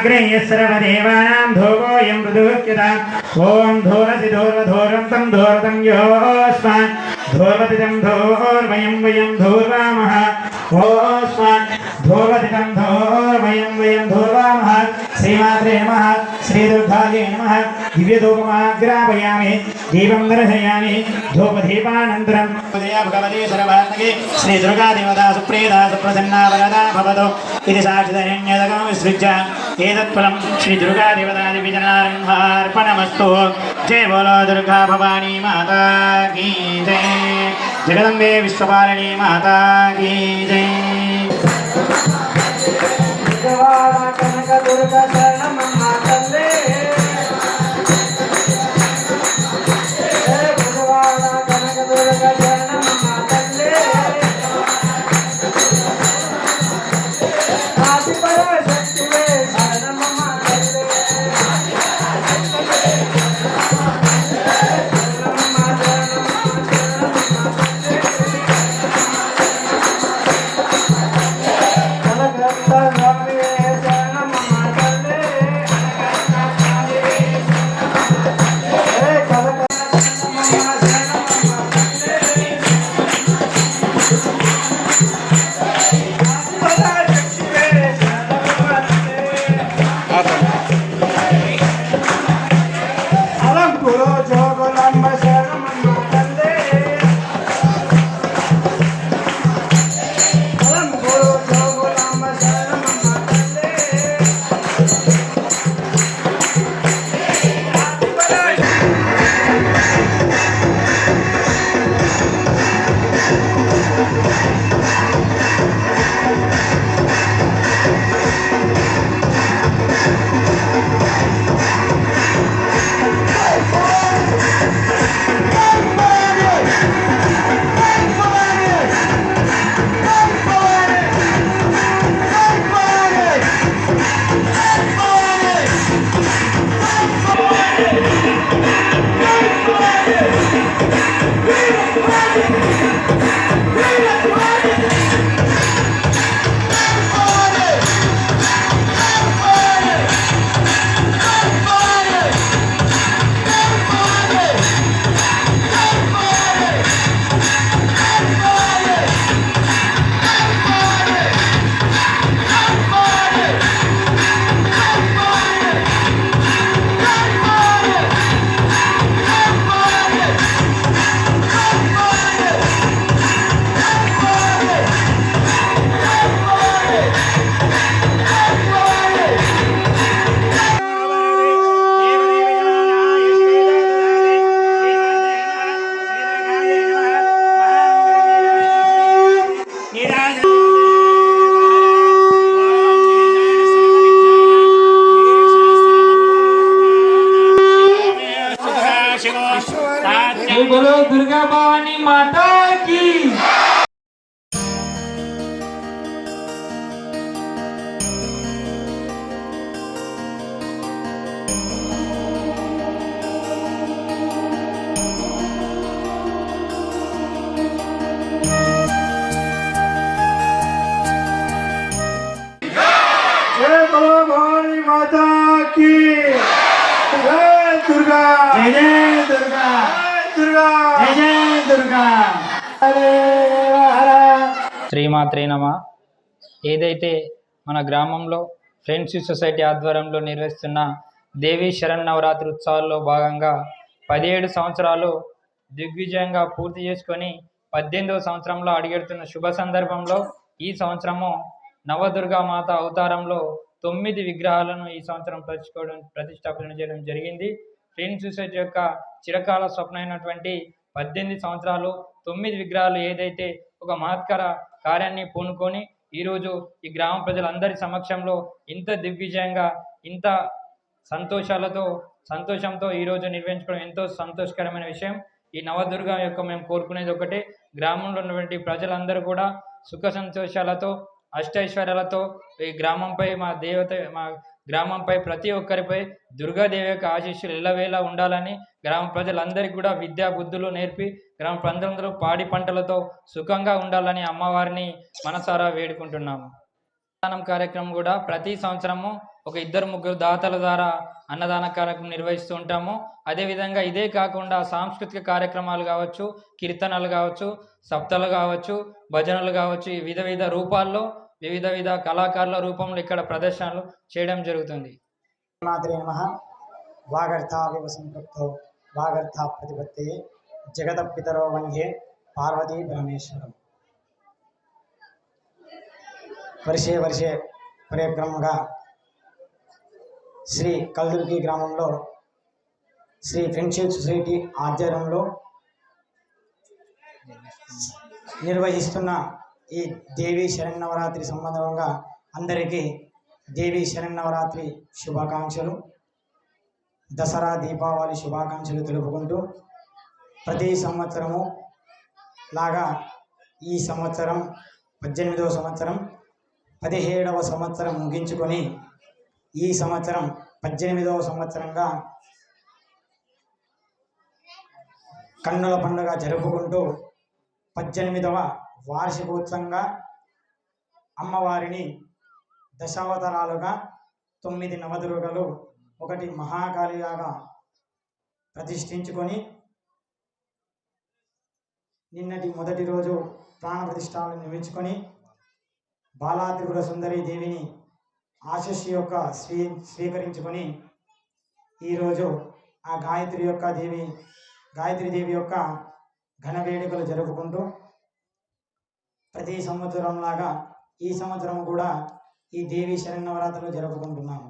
धूममाग्रेयः सर्वदेवानां धूमोऽयं मृदुक्यता ॐ धूरसि धूर्वधूरं तं धूर्तं योऽस्मान् धूर्वति तं धूर्वयं वयं धूर्वामः। ओस्मान् धूर्वति तं धूर्वयं वयं धूर्वामः। श्रीमात्रे नमः श्रीदुर्गायै नमः। दिव्यधूपमाग्रापयामि, दीपं दर्शयामि। धूपदीपानन्तरं भगवती सर्वात्मके श्रीदुर्गादेवता सुप्रीता सुप्रसन्ना वरदा भवतु। इति साक्षिदहिण्यदकं विसृज्य ఏదత్ఫలం శ్రీ దుర్గాదేవతాది విజనారంభార్పణమస్తు జయ బోలో దుర్గా భవానీ మాతా గీ జయ జగదంబే విశ్వపాలిని మాతా గీ బోలో దుర్గా భవానీ మాతా కీ జయ బలో భవానీ మాతా కీ జయ దుర్గా. శ్రీమాత్రే నమ. ఏదైతే మన గ్రామంలో ఫ్రెండ్షిప్ సొసైటీ ఆధ్వర్యంలో నిర్వహిస్తున్న దేవీ శరణ్ నవరాత్రి ఉత్సవాల్లో భాగంగా పదిహేడు సంవత్సరాలు దిగ్విజయంగా పూర్తి చేసుకొని పద్దెనిమిదవ సంవత్సరంలో అడుగెడుతున్న శుభ సందర్భంలో ఈ సంవత్సరము నవదుర్గా మాత అవతారంలో తొమ్మిది విగ్రహాలను ఈ సంవత్సరం ప్రతిష్ఠించుకోవడం ప్రతిష్టాపన చేయడం జరిగింది. ఫ్రెండ్స్ సొసైటీ యొక్క చిరకాల స్వప్నమైనటువంటి పద్దెనిమిది సంవత్సరాలు తొమ్మిది విగ్రహాలు ఏదైతే ఒక మహత్కర కార్యాన్ని పూనుకొని ఈరోజు ఈ గ్రామ ప్రజలందరి సమక్షంలో ఇంత దిగ్విజయంగా ఇంత సంతోషాలతో సంతోషంతో ఈరోజు నిర్వహించుకోవడం ఎంతో సంతోషకరమైన విషయం. ఈ నవదుర్గ యొక్క మేము కోరుకునేది ఒకటే. గ్రామంలో ఉన్నటువంటి ప్రజలందరూ కూడా సుఖ సంతోషాలతో అష్టైశ్వర్యాలతో ఈ గ్రామంపై మా దేవత మా గ్రామంపై ప్రతి ఒక్కరిపై దుర్గాదేవి యొక్క ఆశీస్సులు ఎల్లవేళ ఉండాలని గ్రామ ప్రజలందరికీ కూడా విద్యా బుద్ధులు నేర్పి గ్రామ ప్రజలందరూ పాడి పంటలతో సుఖంగా ఉండాలని అమ్మవారిని మనసారా వేడుకుంటున్నాము. అన్నదానం కార్యక్రమం కూడా ప్రతి సంవత్సరము ఒక ఇద్దరు ముగ్గురు దాతల ద్వారా అన్నదాన కార్యక్రమం నిర్వహిస్తూ ఉంటాము. అదేవిధంగా ఇదే కాకుండా సాంస్కృతిక కార్యక్రమాలు కావచ్చు కీర్తనలు కావచ్చు సప్తలు కావచ్చు భజనలు కావచ్చు ఈ వివిధ వివిధ రూపాల్లో వివిధ విధ కళాకారుల రూపంలో ఇక్కడ ప్రదర్శనలు చేయడం జరుగుతుంది. మాత్రే నమ. వాగర్థావివ సంపృక్తో వాగర్థ ప్రతిపత్తే జగత పితరో వందే పార్వతీ పరమేశ్వరం. వర్షే వర్షే పరిక్రమంగా శ్రీ కల్దుర్గి గ్రామంలో శ్రీ ఫ్రెండ్షిప్ సొసైటీ ఆధ్వర్యంలో నిర్వహిస్తున్న ఈ దేవి శరన్నవరాత్రి సంబంధంగా అందరికీ దేవి శరన్నవరాత్రి శుభాకాంక్షలు. దసరా దీపావళి శుభాకాంక్షలు తెలుపుకుంటూ ప్రతి సంవత్సరము లాగా ఈ సంవత్సరం పద్దెనిమిదవ సంవత్సరం పదిహేడవ సంవత్సరం ముగించుకొని ఈ సంవత్సరం పద్దెనిమిదవ సంవత్సరంగా కన్నుల పండుగ జరుపుకుంటూ పద్దెనిమిదవ వార్షికోత్సవంగా అమ్మవారిని దశావతారాలుగా తొమ్మిది నవదుర్గలు ఒకటి మహాకాళిలాగా ప్రతిష్ఠించుకొని నిన్నటి మొదటి రోజు ప్రాణప్రతిష్టాలను నిర్మించుకొని బాలాత్రిపుర సుందరి దేవిని ఆశస్సు యొక్క స్వీ స్వీకరించుకొని ఈరోజు ఆ గాయత్రి యొక్క దేవి గాయత్రి దేవి యొక్క ఘన వేడుకలు జరుపుకుంటూ ప్రతి సంవత్సరం లాగా ఈ సంవత్సరం కూడా ఈ దేవి శరన్నవరాత్రులు జరుపుకుంటున్నాము.